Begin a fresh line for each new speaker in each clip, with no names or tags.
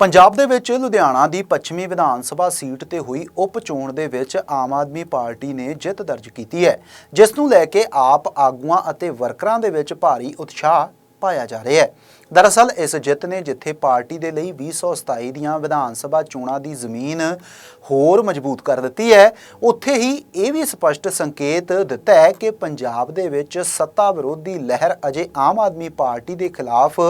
ਪੰਜਾਬ ਦੇ ਵਿੱਚ ਲੁਧਿਆਣਾ ਦੀ ਪੱਛਮੀ ਵਿਧਾਨ ਸਭਾ ਸੀਟ ਤੇ ਹੋਈ ਉਪ ਚੋਣ ਦੇ ਵਿੱਚ ਆਮ ਆਦਮੀ ਪਾਰਟੀ ਨੇ ਜਿੱਤ ਦਰਜ ਕੀਤੀ ਹੈ, ਜਿਸ ਨੂੰ ਲੈ ਕੇ ਆਪ ਆਗੂਆਂ ਅਤੇ ਵਰਕਰਾਂ ਦੇ ਵਿੱਚ ਭਾਰੀ ਉਤਸ਼ਾਹ ਪਾਇਆ ਜਾ ਰਿਹਾ ਹੈ। ਦਰਅਸਲ, ਇਸ ਜਿੱਤ ਨੇ ਜਿੱਥੇ ਪਾਰਟੀ ਦੇ ਲਈ 2027 ਦੀਆਂ ਵਿਧਾਨ ਸਭਾ ਚੋਣਾਂ ਦੀ ਜ਼ਮੀਨ ਹੋਰ ਮਜ਼ਬੂਤ ਕਰ ਦਿੱਤੀ ਹੈ, ਉੱਥੇ ਹੀ ਇਹ ਵੀ ਸਪਸ਼ਟ ਸੰਕੇਤ ਦਿੱਤਾ ਹੈ ਕਿ ਪੰਜਾਬ ਦੇ ਵਿੱਚ ਸੱਤਾ ਵਿਰੋਧੀ ਲਹਿਰ ਅਜੇ ਆਮ ਆਦਮੀ ਪਾਰਟੀ ਦੇ ਖਿਲਾਫ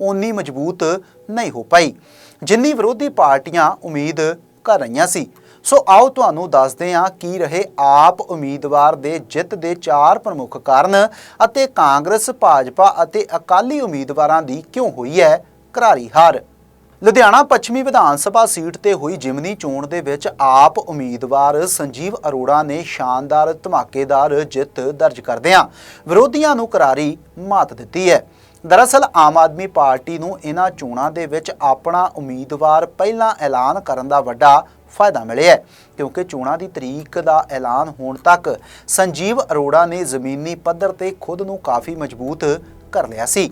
ਓਨੀ ਮਜ਼ਬੂਤ ਨਹੀਂ ਹੋ ਪਾਈ। ਜਿੰਨੀ ਵਿਰੋਧੀ ਪਾਰਟੀਆਂ ਉਮੀਦ ਕਰ ਰਹੀਆਂ ਸੀ ਸੋ ਆਓ ਤੁਹਾਨੂੰ ਦੱਸਦੇ ਹਾਂ ਕੀ ਰਹੇ ਆਪ ਉਮੀਦਵਾਰ ਦੇ ਜਿੱਤ ਦੇ ਚਾਰ ਪ੍ਰਮੁੱਖ ਕਾਰਨ ਅਤੇ ਕਾਂਗਰਸ, ਭਾਜਪਾ ਅਤੇ ਅਕਾਲੀ ਉਮੀਦਵਾਰਾਂ ਦੀ ਕਿਉਂ ਹੋਈ ਹੈ ਕਰਾਰੀ ਹਾਰ। ਲੁਧਿਆਣਾ ਪੱਛਮੀ ਵਿਧਾਨ ਸਭਾ ਸੀਟ ਤੇ ਹੋਈ ਜਿਮਨੀ ਚੋਣ ਦੇ ਵਿੱਚ ਆਪ ਉਮੀਦਵਾਰ ਸੰਜੀਵ ਅਰੋੜਾ ਨੇ ਸ਼ਾਨਦਾਰ ਧਮਾਕੇਦਾਰ ਜਿੱਤ ਦਰਜ ਕਰਦਿਆਂ ਵਿਰੋਧੀਆਂ ਨੂੰ ਕਰਾਰੀ ਮਾਤ ਦਿੱਤੀ ਹੈ। ਦਰਅਸਲ ਆਮ ਆਦਮੀ ਪਾਰਟੀ ਨੂੰ ਇਹਨਾਂ ਚੋਣਾਂ ਦੇ ਵਿੱਚ ਆਪਣਾ ਉਮੀਦਵਾਰ ਪਹਿਲਾਂ ਐਲਾਨ ਕਰਨ ਦਾ ਵੱਡਾ ਫਾਇਦਾ ਮਿਲਿਆ ਕਿਉਂਕਿ ਚੋਣਾਂ ਦੀ ਤਰੀਕ ਦਾ ਐਲਾਨ ਹੋਣ ਤੱਕ ਸੰਜੀਵ ਅਰੋੜਾ ਨੇ ਜ਼ਮੀਨੀ ਪੱਧਰ ਤੇ ਖੁਦ ਨੂੰ ਕਾਫੀ ਮਜ਼ਬੂਤ ਕਰ ਲਿਆ ਸੀ।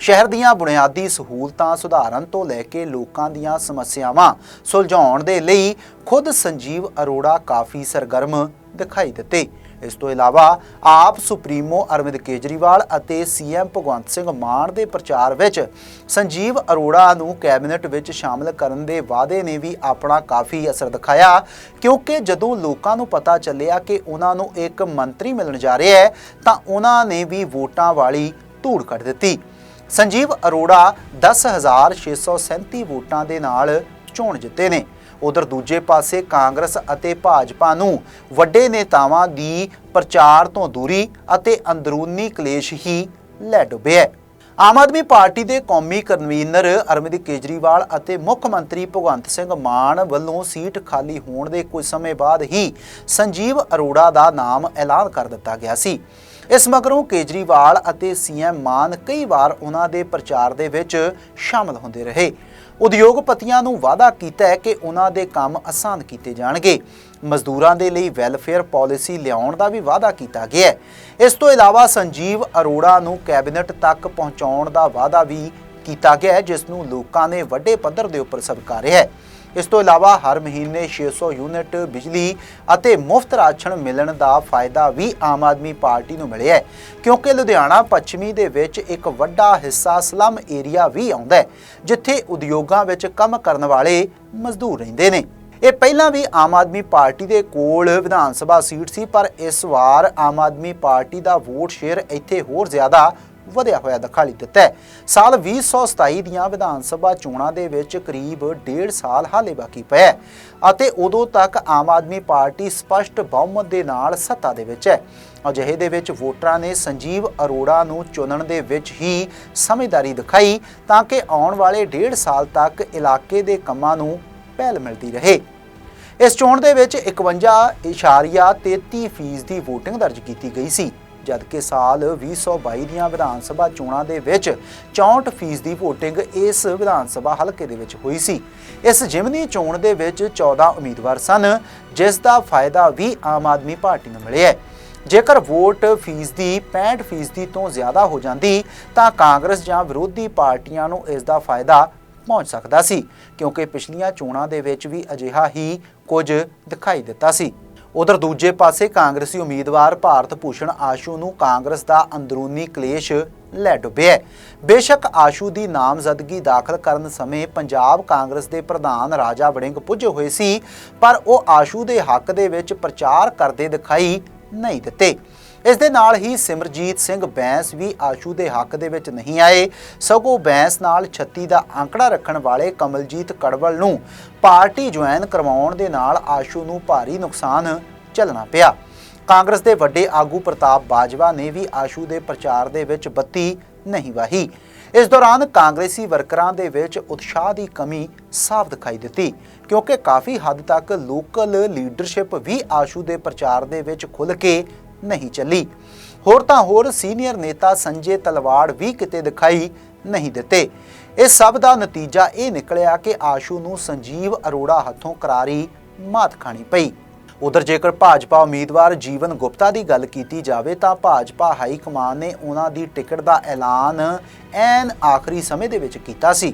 ਸ਼ਹਿਰ ਦੀਆਂ ਬੁਨਿਆਦੀ ਸਹੂਲਤਾਂ ਸੁਧਾਰਨ ਤੋਂ ਲੈ ਕੇ ਲੋਕਾਂ ਦੀਆਂ ਸਮੱਸਿਆਵਾਂ ਸੁਲਝਾਉਣ ਦੇ ਲਈ ਖੁਦ ਸੰਜੀਵ ਅਰੋੜਾ ਕਾਫੀ ਸਰਗਰਮ ਦਿਖਾਈ ਦਿੱਤੇ। ਇਸ ਤੋਂ ਇਲਾਵਾ ਆਪ ਸੁਪਰੀਮੋ ਅਰਵਿੰਦ ਕੇਜਰੀਵਾਲ ਅਤੇ ਸੀਐਮ ਭਗਵੰਤ ਸਿੰਘ ਮਾਨ ਦੇ ਪ੍ਰਚਾਰ ਵਿੱਚ ਸੰਜੀਵ ਅਰੋੜਾ ਨੂੰ ਕੈਬਨਿਟ ਵਿੱਚ ਸ਼ਾਮਲ ਕਰਨ ਦੇ ਵਾਅਦੇ ਨੇ ਵੀ ਆਪਣਾ ਕਾਫੀ ਅਸਰ ਦਿਖਾਇਆ, ਕਿਉਂਕਿ ਜਦੋਂ ਲੋਕਾਂ ਨੂੰ ਪਤਾ ਚੱਲਿਆ ਕਿ ਉਹਨਾਂ ਨੂੰ ਇੱਕ ਮੰਤਰੀ ਮਿਲਣ ਜਾ ਰਿਹਾ ਹੈ, ਤਾਂ ਉਹਨਾਂ ਨੇ ਵੀ ਵੋਟਾਂ ਵਾਲੀ ਧੂੜ ਕੱਢ ਦਿੱਤੀ। ਸੰਜੀਵ ਅਰੋੜਾ 10637 ਵੋਟਾਂ ਦੇ ਨਾਲ ਚੋਣ ਜਿੱਤੇ ਨੇ। ਉਧਰ ਦੂਜੇ ਪਾਸੇ ਕਾਂਗਰਸ ਅਤੇ ਭਾਜਪਾ ਨੂੰ ਵੱਡੇ ਨੇਤਾਵਾਂ ਦੀ ਪ੍ਰਚਾਰ ਤੋਂ ਦੂਰੀ ਅਤੇ ਅੰਦਰੂਨੀ ਕਲੇਸ਼ ਹੀ ਲੈ ਡੁੱਬਿਆ ਆਮ ਆਦਮੀ ਪਾਰਟੀ ਦੇ ਕੌਮੀ ਕਨਵੀਨਰ ਅਰਵਿੰਦ ਕੇਜਰੀਵਾਲ ਅਤੇ ਮੁੱਖ ਮੰਤਰੀ ਭਗਵੰਤ ਸਿੰਘ ਮਾਨ ਵੱਲੋਂ ਸੀਟ ਖਾਲੀ ਹੋਣ ਦੇ ਕੁਝ ਸਮੇਂ ਬਾਅਦ ਹੀ ਸੰਜੀਵ ਅਰੋੜਾ ਦਾ ਨਾਮ ਐਲਾਨ ਕਰ ਦਿੱਤਾ ਗਿਆ ਸੀ। ਇਸ ਮਗਰੋਂ ਕੇਜਰੀਵਾਲ ਅਤੇ ਸੀਐਮ ਮਾਨ ਕਈ ਵਾਰ ਉਹਨਾਂ ਦੇ ਪ੍ਰਚਾਰ ਦੇ ਵਿੱਚ ਸ਼ਾਮਲ ਹੁੰਦੇ ਰਹੇ। ਉਦਯੋਗਪਤੀਆਂ ਨੂੰ ਵਾਅਦਾ ਕੀਤਾ ਹੈ ਕਿ ਉਹਨਾਂ ਦੇ ਕੰਮ ਆਸਾਨ ਕੀਤੇ ਜਾਣਗੇ। ਮਜ਼ਦੂਰਾਂ ਦੇ ਲਈ ਵੈਲਫੇਅਰ ਪਾਲਿਸੀ ਲਿਆਉਣ ਦਾ ਵੀ ਵਾਅਦਾ ਕੀਤਾ ਗਿਆ ਹੈ। ਇਸ ਤੋਂ ਇਲਾਵਾ ਸੰਜੀਵ ਅਰੋੜਾ ਨੂੰ ਕੈਬਨਿਟ ਤੱਕ ਪਹੁੰਚਾਉਣ ਦਾ ਵਾਅਦਾ ਵੀ ਕੀਤਾ ਗਿਆ ਹੈ, ਜਿਸ ਨੂੰ ਲੋਕਾਂ ਨੇ ਵੱਡੇ ਪੱਧਰ ਦੇ ਉੱਪਰ ਸਵੀਕਾਰਿਆ ਹੈ। ਇਸ ਤੋਂ ਇਲਾਵਾ ਹਰ ਮਹੀਨੇ 600 ਯੂਨਿਟ ਬਿਜਲੀ ਅਤੇ ਮੁਫਤ ਰਾਸ਼ਨ ਮਿਲਣ ਦਾ ਫਾਇਦਾ ਵੀ ਆਮ ਆਦਮੀ ਪਾਰਟੀ ਨੂੰ ਮਿਲਿਆ ਹੈ, ਕਿਉਂਕਿ ਲੁਧਿਆਣਾ ਪੱਛਮੀ ਦੇ ਵਿੱਚ ਇੱਕ ਵੱਡਾ ਹਿੱਸਾ ਸਲਮ ਏਰੀਆ ਵੀ ਆਉਂਦਾ ਹੈ, ਜਿੱਥੇ ਉਦਯੋਗਾਂ ਵਿੱਚ ਕੰਮ ਕਰਨ ਵਾਲੇ ਮਜ਼ਦੂਰ ਰਹਿੰਦੇ ਨੇ। ਇਹ ਪਹਿਲਾਂ ਵੀ ਆਮ ਆਦਮੀ ਪਾਰਟੀ ਦੇ ਕੋਲ ਵਿਧਾਨ ਸਭਾ ਸੀਟ ਸੀ, ਪਰ ਇਸ ਵਾਰ ਆਮ ਆਦਮੀ ਪਾਰਟੀ ਦਾ ਵੋਟ ਸ਼ੇਅਰ ਇੱਥੇ ਹੋਰ ਜ਼ਿਆਦਾ ਵਧਿਆ ਹੋਇਆ ਦਿਖਾਈ ਦਿੱਤਾ ਹੈ। ਸਾਲ 2027 ਦੀਆਂ ਵਿਧਾਨ ਸਭਾ ਚੋਣਾਂ ਦੇ ਵਿੱਚ ਕਰੀਬ 1.5 ਸਾਲ ਹਾਲੇ ਬਾਕੀ ਪਿਆ ਹੈ ਅਤੇ ਉਦੋਂ ਤੱਕ ਆਮ ਆਦਮੀ ਪਾਰਟੀ ਸਪਸ਼ਟ ਬਹੁਮਤ ਦੇ ਨਾਲ ਸੱਤਾ ਦੇ ਵਿੱਚ ਹੈ। ਅਜਿਹੇ ਦੇ ਵਿੱਚ ਵੋਟਰਾਂ ਨੇ ਸੰਜੀਵ ਅਰੋੜਾ ਨੂੰ ਚੁਣਨ ਦੇ ਵਿੱਚ ਹੀ ਸਮਝਦਾਰੀ ਦਿਖਾਈ ਤਾਂ ਕਿ ਆਉਣ ਵਾਲੇ 1.5 ਸਾਲ ਤੱਕ ਇਲਾਕੇ ਦੇ ਕੰਮਾਂ ਨੂੰ ਪਹਿਲ ਮਿਲਦੀ ਰਹੇ। ਇਸ ਚੋਣ ਦੇ ਵਿੱਚ 51.33% ਫੀਸ ਦੀ VOTING ਦਰਜ ਕੀਤੀ ਗਈ ਸੀ। ਜਦਕਿ ਸਾਲ 2022 ਦੀਆਂ ਵਿਧਾਨ ਸਭਾ ਚੋਣਾਂ ਦੇ ਵਿੱਚ 64% ਫੀਸ ਦੀ VOTING ਇਸ ਵਿਧਾਨ ਸਭਾ ਹਲਕੇ ਦੇ ਵਿੱਚ ਹੋਈ ਸੀ। ਇਸ ਜਿਮਨੀ ਚੋਣ ਦੇ ਵਿੱਚ 14 ਉਮੀਦਵਾਰ ਸਨ, ਜਿਸ ਦਾ ਫਾਇਦਾ ਵੀ ਆਮ ਆਦਮੀ ਪਾਰਟੀ ਨੂੰ ਮਿਲਿਆ ਹੈ। ਜੇਕਰ ਵੋਟ ਫੀਸ ਦੀ 65% ਫੀਸਦੀ ਤੋਂ ਜ਼ਿਆਦਾ ਹੋ ਜਾਂਦੀ, ਤਾਂ ਕਾਂਗਰਸ ਜਾਂ ਵਿਰੋਧੀ ਪਾਰਟੀਆਂ ਨੂੰ ਇਸ ਦਾ ਫਾਇਦਾ ਪਹੁੰਚ ਸਕਦਾ ਸੀ, ਕਿਉਂਕਿ ਪਿਛਲੀਆਂ ਚੋਣਾਂ ਦੇ ਵਿੱਚ ਵੀ ਅਜਿਹਾ ਹੀ ਕੁਝ ਦਿਖਾਈ ਦਿੱਤਾ ਸੀ। ਉਧਰ ਦੂਜੇ ਪਾਸੇ ਕਾਂਗਰਸੀ ਉਮੀਦਵਾਰ ਭਾਰਤ ਭੂਸ਼ਣ ਆਸ਼ੂ ਨੂੰ ਕਾਂਗਰਸ ਦਾ ਅੰਦਰੂਨੀ ਕਲੇਸ਼ ਲੈ ਡੁੱਬਿਆ ਬੇਸ਼ੱਕ ਆਸ਼ੂ ਦੀ ਨਾਮਜ਼ਦਗੀ ਦਾਖਲ ਕਰਨ ਸਮੇਂ ਪੰਜਾਬ ਕਾਂਗਰਸ ਦੇ ਪ੍ਰਧਾਨ ਰਾਜਾ ਵੜਿੰਗ ਪੁੱਜੇ ਹੋਏ ਸੀ, ਪਰ ਉਹ ਆਸ਼ੂ ਦੇ ਹੱਕ ਦੇ ਵਿੱਚ ਪ੍ਰਚਾਰ ਕਰਦੇ ਦਿਖਾਈ ਨਹੀਂ ਦਿੱਤੇ। ਇਸ ਦੇ ਨਾਲ ਹੀ ਸਿਮਰਜੀਤ ਸਿੰਘ ਬੈਂਸ ਵੀ ਆਸ਼ੂ ਦੇ ਹੱਕ ਦੇ ਵਿੱਚ ਨਹੀਂ ਆਏ। ਸਗੋਂ ਬੈਂਸ ਨਾਲ 36 ਦਾ ਅੰਕੜਾ ਰੱਖਣ ਵਾਲੇ ਕਮਲਜੀਤ ਕੜਵਲ ਨੂੰ ਪਾਰਟੀ ਜੁਆਇਨ ਕਰਵਾਉਣ ਦੇ ਨਾਲ ਆਸ਼ੂ ਨੂੰ ਭਾਰੀ ਨੁਕਸਾਨ ਝੱਲਣਾ ਪਿਆ। ਕਾਂਗਰਸ ਦੇ ਵੱਡੇ ਆਗੂ ਪ੍ਰਤਾਪ ਬਾਜਵਾ ਨੇ ਵੀ ਆਸ਼ੂ ਦੇ ਪ੍ਰਚਾਰ ਦੇ ਵਿੱਚ ਬੱਤੀ ਨਹੀਂ ਵਾਹੀ। ਇਸ ਦੌਰਾਨ ਕਾਂਗਰਸੀ ਵਰਕਰਾਂ ਦੇ ਵਿੱਚ ਉਤਸ਼ਾਹ ਦੀ ਕਮੀ ਸਾਫ਼ ਦਿਖਾਈ ਦਿੱਤੀ, ਕਿਉਂਕਿ ਕਾਫੀ ਹੱਦ ਤੱਕ ਲੋਕਲ ਲੀਡਰਸ਼ਿਪ ਵੀ ਆਸ਼ੂ ਦੇ ਪ੍ਰਚਾਰ ਦੇ ਵਿੱਚ ਖੁੱਲ੍ਹ ਕੇ ਨਹੀਂ ਚੱਲੀ। ਹੋਰ ਤਾਂ ਹੋਰ ਸੀਨੀਅਰ ਨੇਤਾ ਸੰਜੇ ਤਲਵਾੜ ਵੀ ਕਿਤੇ ਦਿਖਾਈ ਨਹੀਂ ਦਿੱਤੇ। ਇਸ ਸਭ ਦਾ ਨਤੀਜਾ ਇਹ ਨਿਕਲਿਆ ਕਿ ਆਸ਼ੂ ਨੂੰ ਸੰਜੀਵ ਅਰੋੜਾ ਹੱਥੋਂ ਕਰਾਰੀ ਮਾਤ ਖਾਣੀ ਪਈ। ਉਧਰ ਜੇਕਰ ਭਾਜਪਾ ਉਮੀਦਵਾਰ ਜੀਵਨ ਗੁਪਤਾ ਦੀ ਗੱਲ ਕੀਤੀ ਜਾਵੇ ਤਾਂ ਭਾਜਪਾ ਹਾਈ ਕਮਾਨ ਨੇ ਉਹਨਾਂ ਦੀ ਟਿਕਟ ਦਾ ਐਲਾਨ ਐਨ ਆਖਰੀ ਸਮੇਂ ਦੇ ਵਿੱਚ ਕੀਤਾ ਸੀ,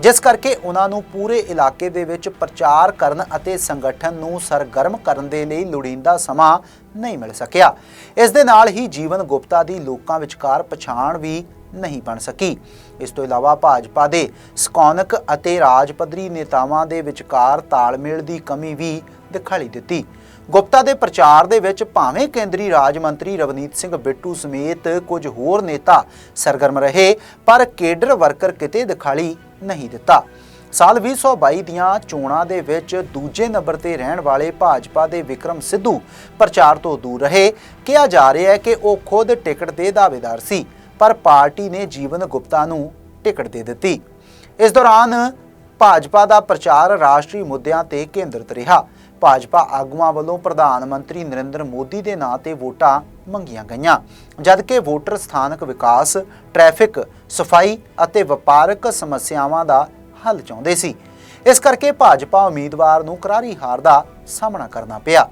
ਜਿਸ ਕਰਕੇ ਉਹਨਾਂ ਨੂੰ ਪੂਰੇ ਇਲਾਕੇ ਦੇ ਵਿੱਚ ਪ੍ਰਚਾਰ ਕਰਨ ਅਤੇ ਸੰਗਠਨ ਨੂੰ ਸਰਗਰਮ ਕਰਨ ਦੇ ਲਈ ਲੋੜੀਂਦਾ ਸਮਾਂ ਨਹੀਂ ਮਿਲ ਸਕਿਆ। ਇਸ ਦੇ ਨਾਲ ਹੀ ਜੀਵਨ ਗੁਪਤਾ ਦੀ ਲੋਕਾਂ ਵਿਚਕਾਰ ਪਛਾਣ ਵੀ ਨਹੀਂ ਬਣ ਸਕੀ। ਇਸ ਤੋਂ ਇਲਾਵਾ ਭਾਜਪਾ ਦੇ ਸਕੌਨਕ ਅਤੇ ਰਾਜ ਪੱਧਰੀ ਨੇਤਾਵਾਂ ਦੇ ਵਿਚਕਾਰ ਤਾਲਮੇਲ ਦੀ ਕਮੀ ਵੀ ਦਿਖਾਈ ਦਿੱਤੀ। ਗੁਪਤਾ ਦੇ ਪ੍ਰਚਾਰ ਦੇ ਵਿੱਚ ਭਾਵੇਂ ਕੇਂਦਰੀ ਰਾਜ ਮੰਤਰੀ ਰਵਨੀਤ ਸਿੰਘ ਬਿੱਟੂ ਸਮੇਤ ਕੁਝ ਹੋਰ ਨੇਤਾ ਸਰਗਰਮ ਰਹੇ, ਪਰ ਕੇਡਰ ਵਰਕਰ ਕਿਤੇ ਦਿਖਾਲੀ ਨਹੀਂ ਦਿੱਤਾ। ਸਾਲ 2022 ਦੀਆਂ ਚੋਣਾਂ ਦੇ ਵਿੱਚ ਦੂਜੇ ਨੰਬਰ ਤੇ ਰਹਿਣ ਵਾਲੇ ਭਾਜਪਾ ਦੇ ਵਿਕਰਮ ਸਿੱਧੂ ਪ੍ਰਚਾਰ ਤੋਂ ਦੂਰ ਰਹੇ। ਕਿਹਾ ਜਾ ਰਿਹਾ ਹੈ ਕਿ ਉਹ ਖੁਦ ਟਿਕਟ ਦੇ ਦਾਅਵੇਦਾਰ ਸੀ, ਪਰ ਪਾਰਟੀ ਨੇ ਜੀਵਨ ਗੁਪਤਾ ਨੂੰ ਟਿਕਟ ਦੇ ਦਿੱਤੀ। ਇਸ ਦੌਰਾਨ ਭਾਜਪਾ ਦਾ ਪ੍ਰਚਾਰ ਰਾਸ਼ਟਰੀ ਮੁੱਦਿਆਂ ਤੇ ਕੇਂਦਰਿਤ ਰਿਹਾ। ਭਾਜਪਾ ਆਗੂਆਂ ਵੱਲੋਂ ਪ੍ਰਧਾਨ ਮੰਤਰੀ ਨਰਿੰਦਰ ਮੋਦੀ ਦੇ ਨਾਂ ਤੇ ਵੋਟਾਂ ਮੰਗੀਆਂ ਗਈਆਂ, ਜਦਕਿ ਵੋਟਰ ਸਥਾਨਕ ਵਿਕਾਸ, ਟ੍ਰੈਫਿਕ, ਸਫ਼ਾਈ ਅਤੇ ਵਪਾਰਕ ਸਮੱਸਿਆਵਾਂ ਦਾ ਹੱਲ ਚਾਹੁੰਦੇ ਸੀ। ਇਸ ਕਰਕੇ ਭਾਜਪਾ ਉਮੀਦਵਾਰ ਨੂੰ ਕਰਾਰੀ ਹਾਰ ਦਾ ਸਾਹਮਣਾ ਕਰਨਾ ਪਿਆ।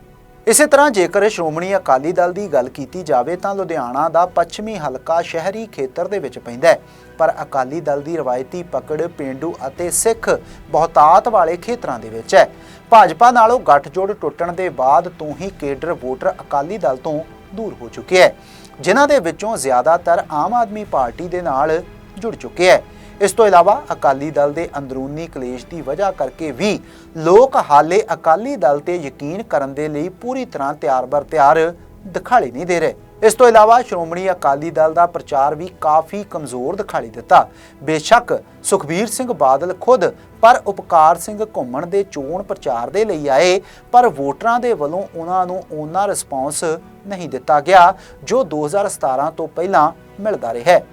ਇਸੇ ਤਰ੍ਹਾਂ ਜੇਕਰ ਸ਼੍ਰੋਮਣੀ ਅਕਾਲੀ ਦਲ ਦੀ ਗੱਲ ਕੀਤੀ ਜਾਵੇ ਤਾਂ ਲੁਧਿਆਣਾ ਦਾ ਪੱਛਮੀ ਹਲਕਾ ਸ਼ਹਿਰੀ ਖੇਤਰ ਦੇ ਵਿੱਚ ਪੈਂਦਾ ਹੈ। ਪਰ ਅਕਾਲੀ ਦਲ ਦੀ ਰਵਾਇਤੀ ਪਕੜ ਪਿੰਡੂ ਅਤੇ ਸਿੱਖ ਬਹੁਤਾਤ ਵਾਲੇ ਖੇਤਰਾਂ ਦੇ ਵਿੱਚ ਹੈ। ਭਾਜਪਾ ਨਾਲੋਂ ਗੱਠਜੋੜ ਟੁੱਟਣ ਦੇ ਬਾਅਦ ਤੋਂ ਹੀ ਕੇਡਰ ਵੋਟਰ ਅਕਾਲੀ ਦਲ ਤੋਂ ਦੂਰ ਹੋ ਚੁੱਕੇ ਹੈ, ਜਿਨ੍ਹਾਂ ਦੇ ਵਿੱਚੋਂ ਜ਼ਿਆਦਾਤਰ ਆਮ ਆਦਮੀ ਪਾਰਟੀ ਦੇ ਨਾਲ ਜੁੜ ਚੁੱਕੇ ਹੈ। ਇਸ ਤੋਂ ਇਲਾਵਾ ਅਕਾਲੀ ਦਲ ਦੇ ਅੰਦਰੂਨੀ ਕਲੇਸ਼ ਦੀ ਵਜ੍ਹਾ ਕਰਕੇ ਵੀ ਲੋਕ ਹਾਲੇ ਅਕਾਲੀ ਦਲ ਤੇ ਯਕੀਨ ਕਰਨ ਦੇ ਲਈ ਪੂਰੀ ਤਰ੍ਹਾਂ ਤਿਆਰ-ਬਰ ਤਿਆਰ ਦਿਖਾਈ ਨਹੀਂ ਦੇ ਰਹੇ। ਇਸ ਤੋਂ ਇਲਾਵਾ ਸ਼੍ਰੋਮਣੀ ਅਕਾਲੀ ਦਲ ਦਾ ਪ੍ਰਚਾਰ ਵੀ ਕਾਫੀ ਕਮਜ਼ੋਰ ਦਿਖਾਈ ਦਿੱਤਾ। ਬੇਸ਼ੱਕ ਸੁਖਬੀਰ ਸਿੰਘ ਬਾਦਲ ਖੁਦ ਪਰ ਉਪਕਾਰ ਸਿੰਘ ਘੁੰਮਣ ਦੇ ਚੋਣ ਪ੍ਰਚਾਰ ਦੇ ਲਈ ਆਏ, ਪਰ ਵੋਟਰਾਂ ਦੇ ਵੱਲੋਂ ਉਹਨਾਂ ਨੂੰ ਉਹਨਾਂ ਰਿਸਪੌਂਸ ਨਹੀਂ ਦਿੱਤਾ ਗਿਆ, ਜੋ 2017 ਤੋਂ ਪਹਿਲਾਂ ਮਿਲਦਾ ਰਿਹਾ। ਹੈ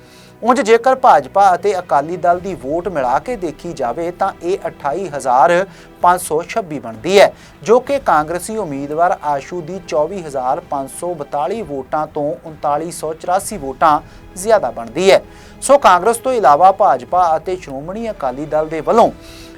ਉਂਝ ਜੇਕਰ ਭਾਜਪਾ ਅਤੇ ਅਕਾਲੀ ਦਲ ਦੀ ਵੋਟ ਮਿਲਾ ਕੇ ਦੇਖੀ ਜਾਵੇ ਤਾਂ ਇਹ 28526 ਬਣਦੀ ਹੈ, ਜੋ ਕਿ ਕਾਂਗਰਸੀ ਉਮੀਦਵਾਰ ਆਸ਼ੂ ਦੀ 24542 ਵੋਟਾਂ ਤੋਂ 3984 ਵੋਟਾਂ ਜ਼ਿਆਦਾ ਬਣਦੀ ਹੈ। ਸੋ ਕਾਂਗਰਸ ਤੋਂ ਇਲਾਵਾ ਭਾਜਪਾ ਅਤੇ ਸ਼੍ਰੋਮਣੀ ਅਕਾਲੀ ਦਲ ਦੇ ਵੱਲੋਂ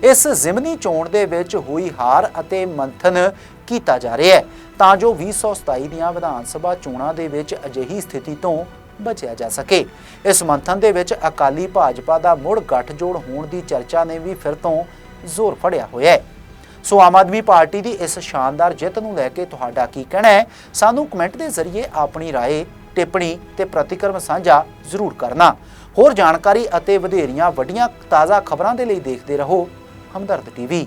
ਇਸ ਜ਼ਿਮਨੀ ਚੋਣ ਦੇ ਵਿੱਚ ਹੋਈ ਹਾਰ ਅਤੇ ਮੰਥਨ ਕੀਤਾ ਜਾ ਰਿਹਾ ਹੈ। ਤਾਂ ਜੋ 2027 ਦੀਆਂ ਵਿਧਾਨ ਸਭਾ ਚੋਣਾਂ ਦੇ ਵਿੱਚ ਅਜਿਹੀ ਸਥਿਤੀ ਤੋਂ ਬਚਿਆ ਜਾ ਸਕੇ ਇਸ ਮੰਥਨ ਦੇ ਵਿੱਚ ਅਕਾਲੀ ਭਾਜਪਾ ਦਾ ਮੁੜ ਗੱਠਜੋੜ ਹੋਣ ਦੀ ਚਰਚਾ ਨੇ ਵੀ ਫਿਰ ਤੋਂ ਜ਼ੋਰ ਫੜਿਆ ਹੋਇਆ ਹੈ ਸੋ ਆਮ ਆਦਮੀ ਪਾਰਟੀ ਦੀ ਇਸ ਸ਼ਾਨਦਾਰ ਜਿੱਤ ਨੂੰ ਲੈ ਕੇ ਤੁਹਾਡਾ ਕੀ ਕਹਿਣਾ ਹੈ ਸਾਨੂੰ ਕਮੈਂਟ ਦੇ ਜ਼ਰੀਏ ਆਪਣੀ رائے ਟਿੱਪਣੀ ਤੇ ਪ੍ਰਤੀਕਰਮ ਸਾਂਝਾ ਜ਼ਰੂਰ ਕਰਨਾ ਹੋਰ ਜਾਣਕਾਰੀ ਅਤੇ ਵਧੇਰੀਆਂ ਵੱਡੀਆਂ ਤਾਜ਼ਾ ਖਬਰਾਂ ਦੇ ਲਈ ਦੇਖਦੇ ਰਹੋ ਹਮਦਰਦ ਟੀਵੀ